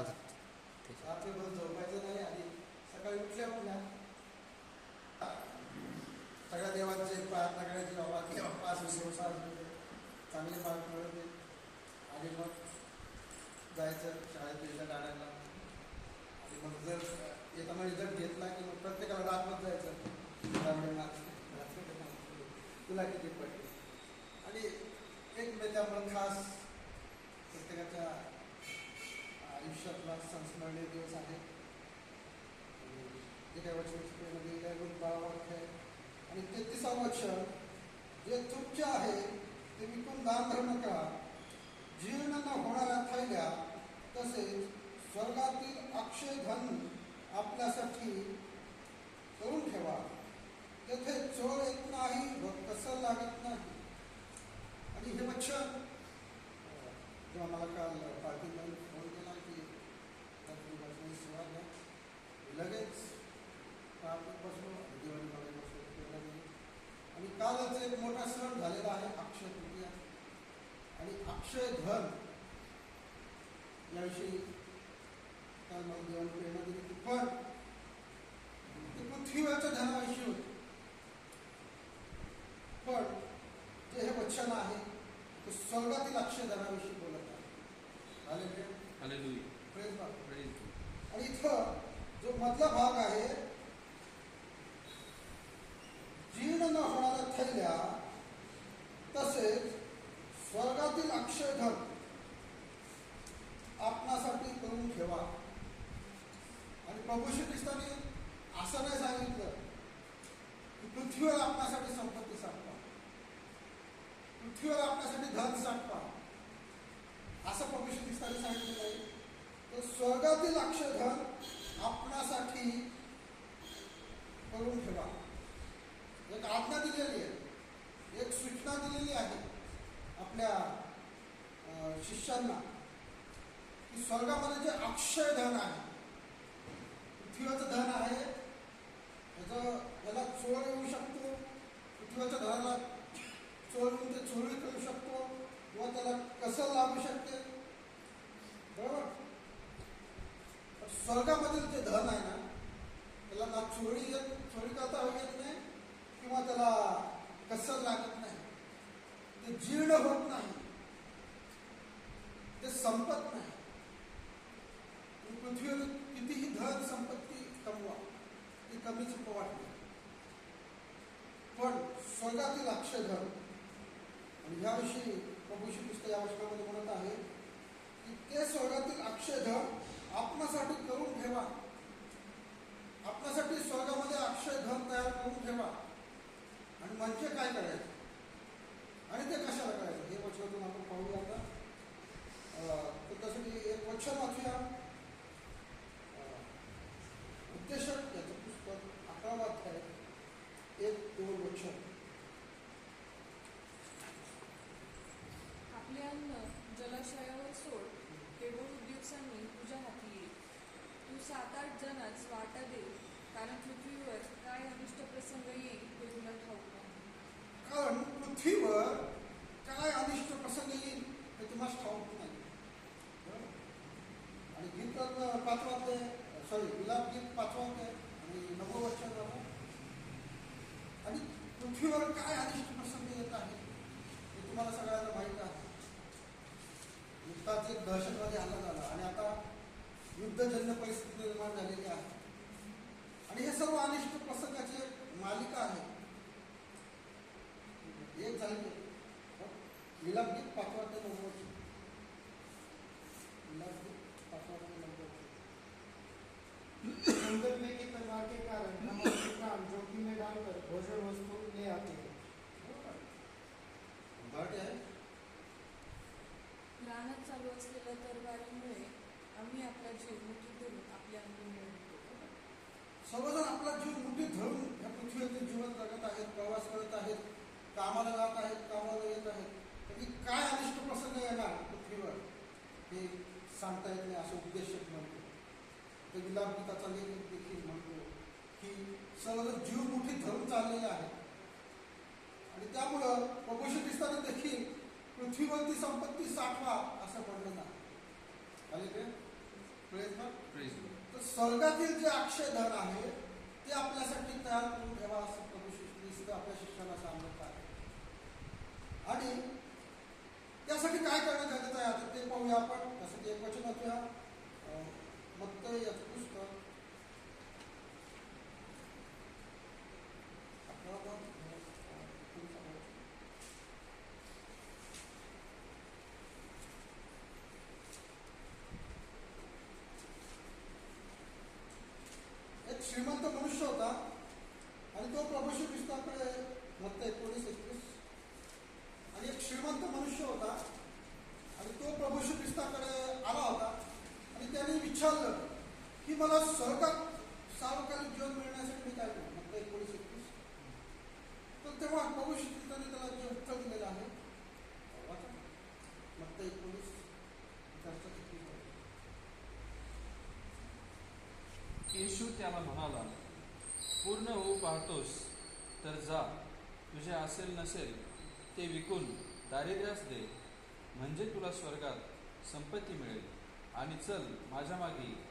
रात्रभर झोपायचं नाही आणि सकाळी उठल्या उठल्या सगळ्या देवांचे प्रार्थना करायची बाबा देवा पाच संसार चांगले मार्क मिळवते आणि मग जायचं शाळेत यायचं गाड्यांना आणि मग जर येताना रिझल्ट घेतला की मग प्रत्येकाला राखवत जायचं. तुला किती पडते आणि एक म्हणजे आपण खास प्रत्येकाच्या आयुष्यातला संस्मरणीय दिवस आहे आणि गेल्या वर्षी गेल्या बाळावारख आहे आणि तेहतीसावं वर्ष जे तुमचे आहे ते विकून दान धर्म करा जीर्ण होणाऱ्या थैल्या तसेच स्वर्गातील अक्षय धन आपल्यासाठी करून ठेवा तेथे चोर येत नाही व कसं लागत नाही आणि हे वचन अं, जेव्हा मला काल पाटील फोन केला की तर तुम्ही वचनाची सेवा घ्या मी लगेच प्रार्थनेत बसलो आणि दिवाळीमध्ये बसलो केलं गेली आणि कालच एक मोठा सण झालेला आहे अक्षय तृतीया आणि अक्षय धन याविषयी काल मला देवाने प्रेरणा दिली की पण ते पृथ्वीवरच्या धनाविषयी होते. पण जे हे वचन आहे ते स्वर्गातील अक्षय धनाविषयी बोलत आहे. आणि इथं जो मधला भाग आहे जीर्ण न होणाऱ्या थैल्या तसेच स्वर्गातील अक्षयधन आपणासाठी करून ठेवा. आणि प्रभू श्री ख्रिस्ताने असं नाही सांगितलं की पृथ्वीवर आपणासाठी संपत्ती साठवा. पृथ्वीवर आपल्यासाठी धन साठवा. असं प्रभू श्री ख्रिस्ताने सांगितलं नाही तर स्वर्गातील अक्षयधन आपणासाठी करून ठेवा. एक आज्ञा दिलेली आहे. एक सूचना दिलेली आहे. आपल्या शिष्यांना की स्वर्गामध्ये जे अक्षय धन आहे पृथ्वीचं धन आहे त्याचं याला चोर येऊ शकतो पृथ्वीच्या धनाला चोर येऊन ते चोरी करू शकतो किंवा त्याला कसं लागू शकते? बरोबर? स्वर्गामधील जे धन आहे ना त्याला ना चोरी चोरी करता येत नाही किंवा त्याला कसं लागत नाही? ते जीर्ण होत नाही. ते संपत नाही. पृथ्वीवर कितीही धन संपत्ती कमवा ती कमीच वाटते. पण स्वर्गातील अक्षय धन आणि याविषयी प्रभूशी पुस्तक या वर्षामध्ये म्हणत आहे की ते स्वर्गातील अक्षय धन आपणासाठी करून ठेवा. आपणासाठी स्वर्गामध्ये अक्षय धन तयार करून ठेवा. आणि म्हणजे काय करायचं आणि ते कशाला करायचं हे वचनातून आपण पाहूया आता अं, तर अं, उद्देशक याचं पुस्तक अकरावा अध्याय एक दोन वचन आपले अन्न जलाशयावर सोड केवळ दिवसांनी तुझ्या हाती येईल. तू सात आठ जणांच वाटा दे कारण पृथ्वीवर काय अनिष्ट प्रसंग येईल ते तुला ठाऊक नाही. कारण पृथ्वीवर काय अनिष्ट प्रसंग येईल हे तुम्हाला ठाऊक नाही? आणि पाचवा अध्याय सॉरी विलाप गीत पाचवा अध्याय आणि नववं वर्ष झालं आणि पृथ्वीवर काय अनिष्ट प्रसंग येत आहे हे तुम्हाला सगळ्यांना माहीत आहे. नुकताच एक दहशतवादी हल्ला झाला आणि आता युद्धजन्य परिस्थिती निर्माण झालेली आहे. आणि हे सर्व अनिष्ट प्रसंगाची मालिका आहे एक झाले विलाप पाचवा ते नव्वद विलाप गीत पाचवा ते नव्वद संकटने की तलवार के कारण हमारे प्राण जोखिम में डालकर भोजन वस्तु ले आते हैं मराठी आहे रानात चालू असलेल्या तरवारीमुळे आम्ही आपला जीव मुठीत धरून आपल्या अंगी मिळवतो सर्वजण आपला जीव मुठीत धरून या पृथ्वीवरती जीवन जगत आहेत प्रवास करत आहेत कामाला जात आहेत कामाला येत आहेत. तरी काय अनिष्ट प्रसंग येणार पृथ्वीवर? हे सांगता येत नाही असं उद्देशक म्हणतो. ते विलाप गीताचा लेखक देखील म्हणतो की सर्वजण जीव मुठीत धरून चाललेले आहेत. आणि त्यामुळं प्रभू दिसताना देखील पृथ्वीवरती संपत्ती साठवा असं म्हणलं नाही तर स्वर्गातील जे अक्षय धन आहे ते आपल्यासाठी तयार करून ठेवा असं प्रभू श्री आपल्या शिष्याला सांगत आहे. आणि त्यासाठी काय करणं गरजेचं आहे? आता ते पाहूया आपण. की एक वचन वाचूया मग याचं पुस्तक अकरावा अध्याय, एक श्रीमंत मनुष्य होता आणि तो प्रभू श्री ख्रिस्ताकडे एकोणीस एकवीस आणि एक श्रीमंत मनुष्य होता. आणि तो प्रभू श्री ख्रिस्ताकडे आला होता. आणि त्याने विचारलं की मला स्वर्गात सार्वकालिक जीवन मिळण्यासाठी मी काय करू? मत्त एकोणीस एकवीस तर तेव्हा प्रभू श्री ख्रिस्ताने त्याला जे उत्तर दिलेलं आहे वाचा एकोणीस येशू त्याला म्हणाला पूर्ण होऊ पाहतोस तर जा. तुझे असेल नसेल ते विकून दारिद्र्यास दे. म्हणजे तुला स्वर्गात संपत्ती मिळेल. आणि चल माझ्या मागे.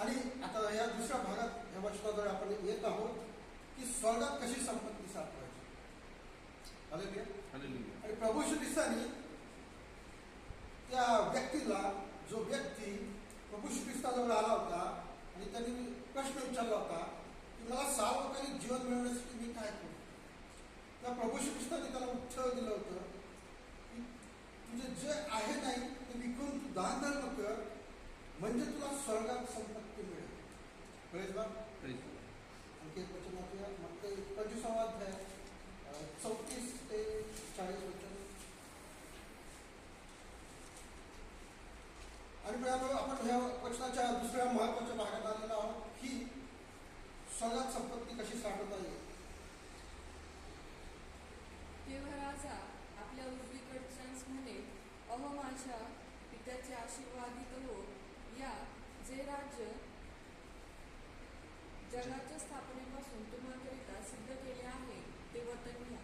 आणि आता या दुसऱ्या भागात या वचनाद्वारे आपण येत आहोत की स्वर्गात कशी संपत्ती हालेलुया. आणि प्रभू श्री ख्रिस्तानी त्या व्यक्तीला जो व्यक्ती प्रभू श्री ख्रिस्ताजवळ आला होता आणि त्यांनी प्रश्न विचारला होता की मला सार्वकालिक जीवन मिळवण्यासाठी मी काय करू? त्या प्रभू श्री ख्रिस्ताने त्याला उत्तर दिलं होतं की तुझे जे आहे नाही ते विकून तू दान धर्म कर म्हणजे तुला स्वर्गात संपत्ती मिळेल. कळेल बा. आणखी एक वचन वाचूया मग ते पंचवीसावा अध्याय चौतीस ते चाळीस वचन. आणि मिळालो आपण ह्या वचनाच्या दुसऱ्या महत्त्वाच्या भागात आलेलो आहोत. ही स्वर्गात संपत्ती कशी साठवता येईल? तेव्हा राजा आपल्या उजवीकडच्यास म्हणे अहो माझ्या पित्याचे आशीर्वादित हो या जे राज्य जगाच्या स्थापनेपासून तुम्हाकरिता सिद्ध केले आहे ते वतन घ्या.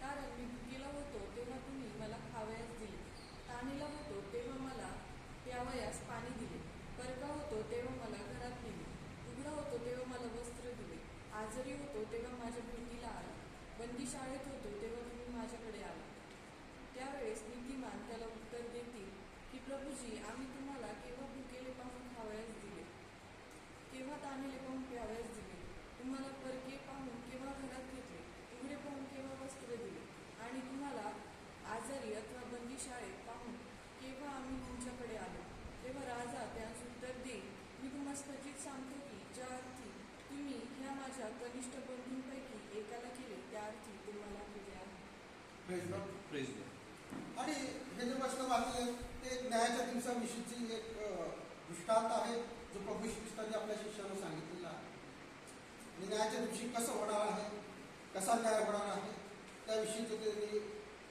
कारण मी भुकीला होतो तेव्हा तुम्ही मला खावयास दिले. ताणीला होतो तेव्हा मला प्यावयास पाणी दिले. परका होतो तेव्हा मला घरात नेले. होतो तेव्हा मला वस्त्र दिले. आजारी होतो तेव्हा माझ्या भेटीला आला. बंदी शाळेत होतो तेव्हा तुम्ही माझ्याकडे आला त्यावेळेस नीतिमान त्याला उत्तर देतील की प्रभूजी आम्ही तुम्हाला केव्हा भुकेले पाहून खावयास दिले केव्हा ताणेले पाहून प्यावयास दिले तुम्हाला परके पाहून केव्हा घरात घेतले उघडे पाहून केव्हा वस्त्र दिले आणि तुम्हाला आजारी अथवा बंदी शाळेत पाहून केव्हा आम्ही तुमच्याकडे आलो तेव्हा राजा त्यास उत्तर देईल मी तुम्हाला खचित सांगतो की ज्या अर्थी तुम्ही ह्या माझ्या कनिष्ठ बंधूंपैकी एकाला केले त्या अर्थी तुम्हाला केले आहे Praise God. Praise the Lord. आणि काही एक ते एक न्यायाच्या दिवसाविषयीची एक दृष्टांत आहे जो प्रभू श्री आपल्या शिष्याला सांगितलेला आहे. न्यायाच्या दिवशी कसं होणार आहे? कसा न्याय होणार आहे? त्याविषयीचं त्यांनी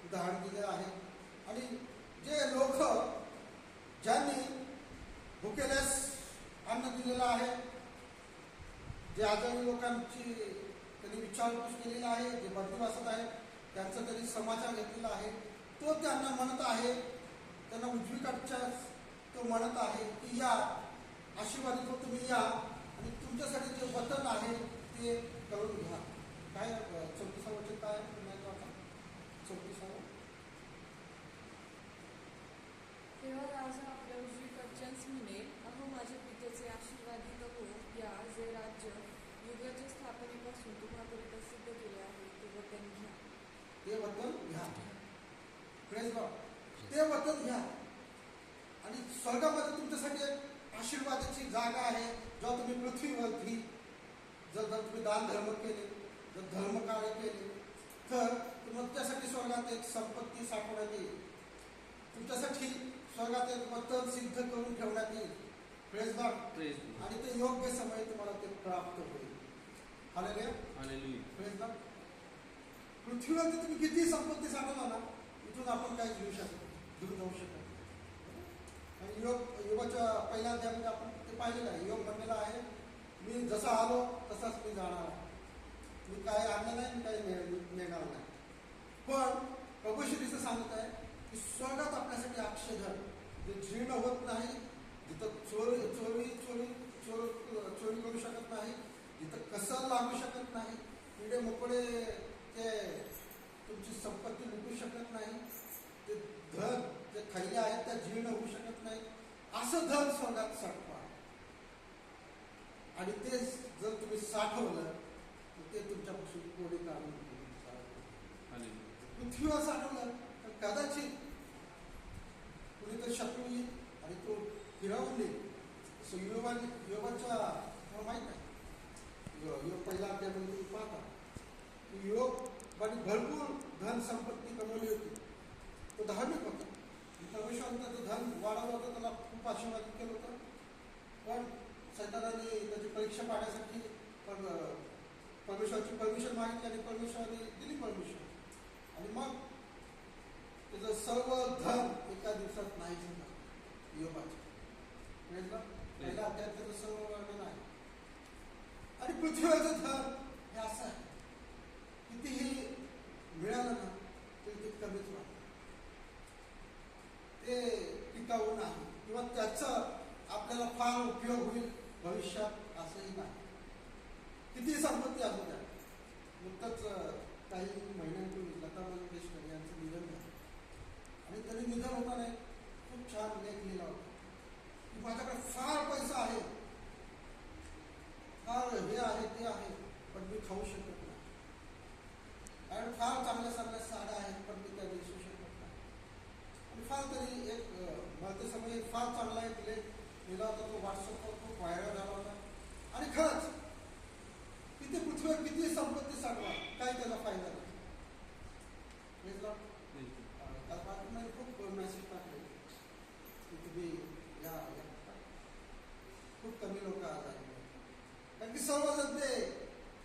उदाहरण दिलं आहे. आणि जे लोक ज्यांनी भुकेल्यास अन्न दिलेलं आहे जे आजारी लोकांची त्यांनी विचारपूस केलेली आहे जे बंदिवासात आहेत त्यांचा त्यांनी समाचार घेतलेला आहे तो त्यांना म्हणत आहे त्यांना उजवीकडच्या तो म्हणत आहे की या आशीर्वादित हो तुम्ही या आणि तुमच्यासाठी जे वतन आहे ते करून घ्या. काय चौतीसा वचन काय. चौतीसावं. तेव्हा राजा आपल्या उजवीकडच्याच म्हणे अहो माझ्या पित्याचे आशीर्वादित हो या जे राज्य युगाच्या स्थापनेपासून तुम्हाकरिता सिद्ध केले आहे ते वतन घ्या. ते वतन घ्या. ते वतन घ्या. आणि स्वर्गामध्ये तुमच्यासाठी एक आशीर्वादाची जागा आहे. जेव्हा तुम्ही पृथ्वीवरती जर जर तुम्ही दान धर्म केले जर धर्म कार्य केले तर तुमच्यासाठी स्वर्गात एक संपत्ती साठवण्यात येईल. तुमच्यासाठी स्वर्गात एक वतन सिद्ध करून ठेवण्यात येईल. आणि ते योग्य समय तुम्हाला ते प्राप्त होईल. पृथ्वीवरती तुम्ही किती संपत्ती साठवला ना इथून आपण काही घेऊ शकतो घेऊन जाऊ शकत आणि योग योगाच्या पहिल्या अध्यायामध्ये आपण ते पाहिलेलं आहे. योग म्हणलेला आहे. मी जसा आलो तसाच मी जाणार आहे. मी काय आणलं नाही मी काही नेणार नाही. पण प्रभू श्रीचं सांगत आहे की स्वर्गात आपल्यासाठी अक्षधर जे जीर्ण होत नाही जिथं चोरी चोरी चोरी चोर चोरी करू शकत नाही जिथं कसं लागू शकत नाही किडे मोकडे ते तुमची संपत्ती लुटू शकत नाही ते धन जे खाल्ले आहेत त्या जीर्ण होऊ शकत नाही. असं धन स्वर्गात साठवा आणि ते जर तुम्ही साठवलं तर ते तुमच्यापासून कोणी काढून पृथ्वीवर साठवलं तर कदाचित कुणी तर शत्रू येईल आणि तो हिरावून येईल योगाच्या माहीत नाही. योग पहिला आपल्यामध्ये पाहता. युरोपाने भरपूर धन संपत्ती कमवली होती. तो धार्मिक होता परमेश्वराने जो धन वाढवलं होतं त्याला खूप आशीर्वाद केलं होतं. पण सैतानाने त्याची परीक्षा पाहण्यासाठी पर परमेश्वराची परमिशन मागितली आणि परमेश्वराने दिली परमिशन. आणि मग त्याचं सर्व धन एका दिवसात नाही झालं. योगाचं. पहिला अध्यात त्याचं सर्व वर्णन आहे. आणि पृथ्वीवरचं धन हे असं आहे. कितीही मिळालं ना तरी ते कमीच ते टिकाऊ नाही. किंवा त्याचा आपल्याला फार उपयोग होईल भविष्यात असंही नाही. किती संपत्ती असू द्या. नुकतंच काही महिन्यांपूर्वी लता मंगेशकर यांचं निधन झालं. आणि तरी निधन होताना नाही खूप छान लेख लिहिला होता. की माझ्याकडे फार पैसा आहे. फार हे आहे ते आहे पण मी खाऊ शकत नाही. कारण फार चांगल्या चांगल्या साड्या आहेत पण मी त्या दिसू शकत नाही फार तरी एक भारतीय मला ते फार चांगला एक लेख लिहिला होता तो व्हॉट्सअपवर खूप व्हायरल झाला होता. आणि खरंच किती पृथ्वीवर किती संपत्ती सांगवा काय त्याला फायदा नाही Praise Lord. अं, काल पाठवून खूप मेसेज टाकले की तुम्ही या या. खूप कमी लोक आज आहेत कारण की सर्वजण ते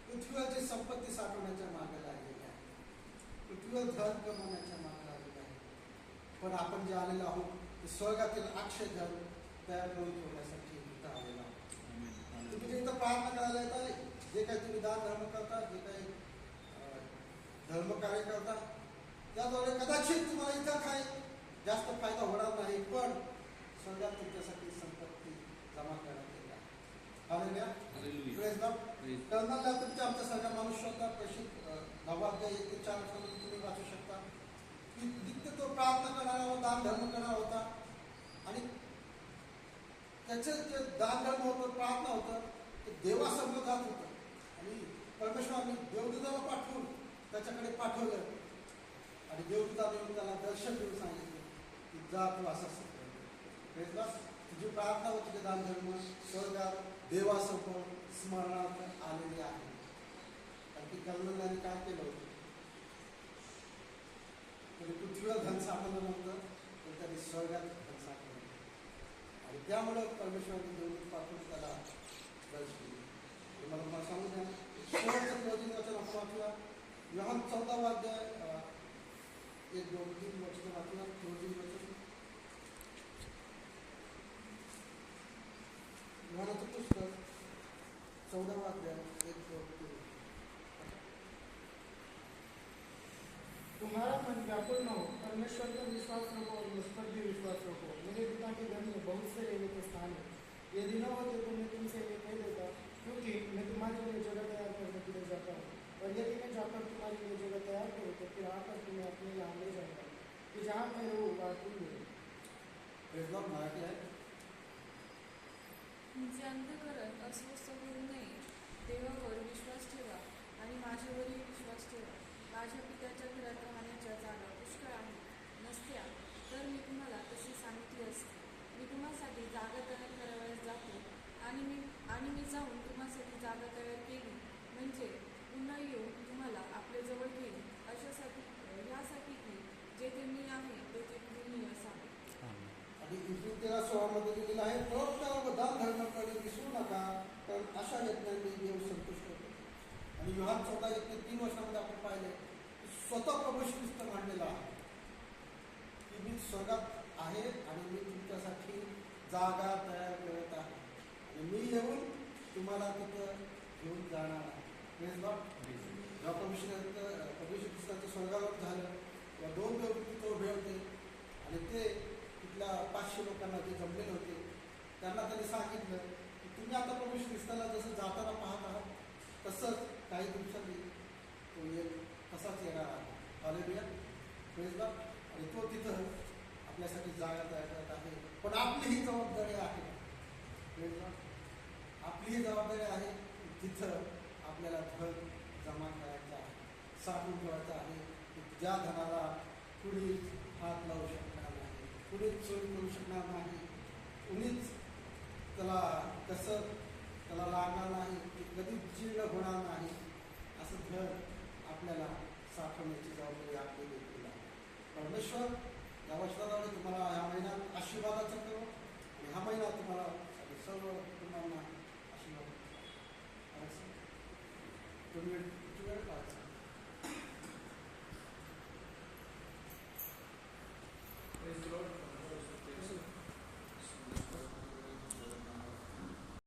पृथ्वीवरची संपत्ती साठवण्याच्या मागे लागलेले आहे पृथ्वीवर धन कमवण्याच्या मागे लागलेले आहे पण आपण जे आलेलो आहोत ते स्वर्गातील अक्षय तयार करून ठेवण्यासाठी इथं आलेलो. तुम्ही. जे इथं प्रार्थना करायला येत आहे जे काही तुम्ही दान धर्म करता जे काही अं, धर्म कार्य करता त्याद्वारे कदाचित तुम्हाला इथं काही जास्त फायदा होणार नाही पण स्वर्गात तुमच्यासाठी संपत्ती जमा करण्यात येईल. कर्नालला तुमच्या आमच्या सगळ्या मनुष्याचा प्रेषित नववा अध्याय एक ते चार तुम्ही वाचू शकता की नित्य तो प्रार्थना करणारा दान धर्म करणारा होता आणि त्याचं जे दान धर्म होतं प्रार्थना होतं ते देवासमोर जात होतं. आणि परमेश्वराने देवदूताला पाठवून त्याच्याकडे पाठवलं. आणि देवदूताने त्याला दर्शन देऊन सांगितलं की जा तू असा सुद्धा तुझी प्रार्थना होती ते दान धर्म स्वर्गात देवासमोर स्मरणार्थ आलेले आहे. कारण की कर्मदाने काय केलं होतं? तरी पृथ्वीवर धन सापडलं नव्हतं तर त्याने स्वर्गात त्यामुळं परमेश्वराने देवदूत पाठवून त्याला दर्शन दिलं. मला मला सांगू द्या. शेवटचं क्लोजिंग वचन आपण वाचला लहान चौदा वाद्य एक दोन तीन वचन वाचूया. क्लोजिंग वचन. लहानाचं पुस्तक चौदा वाद्य एक दोन तीन. तुम्हारा मन म्हणजे व्याकुल न हो परमेश्वर पर विश्वास रखो और मुझ पर भी विश्वास रखो के घर में बहुत से रहने के स्थान है। यदि न होते तो मैं तुमसे ये कह देता क्योंकि मैं तुम्हारे लिए जगह तैयार करने के लिए जाता हूँ। और यदि मैं जाकर तुम्हारे लिए जगह तैयार करूँ तो फिर आकर तुम्हें अपने यहाँ ले जाऊँगा। कि जहाँ मैं रहूँ वहाँ तुम रहो। मराठी आहे तुमचे अंतकरण अस्वस्थ होऊ नये देवावर विश्वास ठेवा आणि माझ्यावरही विश्वास ठेवा. माझ्या पित्याच्या घरात राहण्याच्या जागा पुष्कळ आहेत नसत्या. तर मी तुम्हाला तसे सांगितले असते. मी तुम्हासाठी जागा तयार करावयास जातो आणि मी आणि मी जाऊन तुम्हासाठी जागा तयार केली. म्हणजे पुन्हा येऊन तुम्हाला आपल्या जवळ घेईन अशासाठी यासाठी की जेथे मी आहे तेथे तुम्ही असावे. आणि इथून तेरा सोळामध्ये लिहिलेलं आहे प्रवक्ता व दान धर्म करणे विसरू नका कारण अशा यज्ञांनी देव संतुष्ट होतो. आणि युहान चौदा एक ते तीन वर्षामध्ये आपण पाहिले की स्वतः प्रभू ख्रिस्त मांडलेला आहे. की मी स्वर्गात आहे आणि मी जागा तयार करत आहे. आणि मी येऊन तुम्हाला तिथं घेऊन जाणार आहे. Praise God. जेव्हा परमेश्वर स्वर्गावर झालं. किंवा दोन व्यक्ती तिथं उभे होते. आणि ते तिथल्या पाचशे लोकांना जे जमलेले होते त्यांना त्यांनी सांगितलं की तुम्ही आता प्रवेश दिसताना जसं जाताना पाहत आहात तसंच काही दिवसांनी तो येईल तसाच येणार आहे. हालेलुया Praise आणि तो तिथं आपल्यासाठी जागा तयार करत आहे. पण आपली ही जबाबदारी आहे. आपली ही जबाबदारी आहे तिथं आपल्याला धन जमा करायचं आहे साठवून ठेवायचं आहे ज्या धनाला कुणी हात लावू शकणार नाही कुणीच चोरी करू शकणार नाही कुणीच त्याला कसं त्याला लागणार नाही ते कधीच जीर्ण होणार नाही असं धन आपल्याला साठवण्याची जबाबदारी आपली देखील आहे. परमेश्वर या वचनाद्वारे तुम्हाला ह्या महिन्यात आशीर्वादाचा करो आणि हा महिना तुम्हाला आणि सर्व कुटुंबांना आशीर्वाद असं. तुम्ही किती वेळ पाहायचा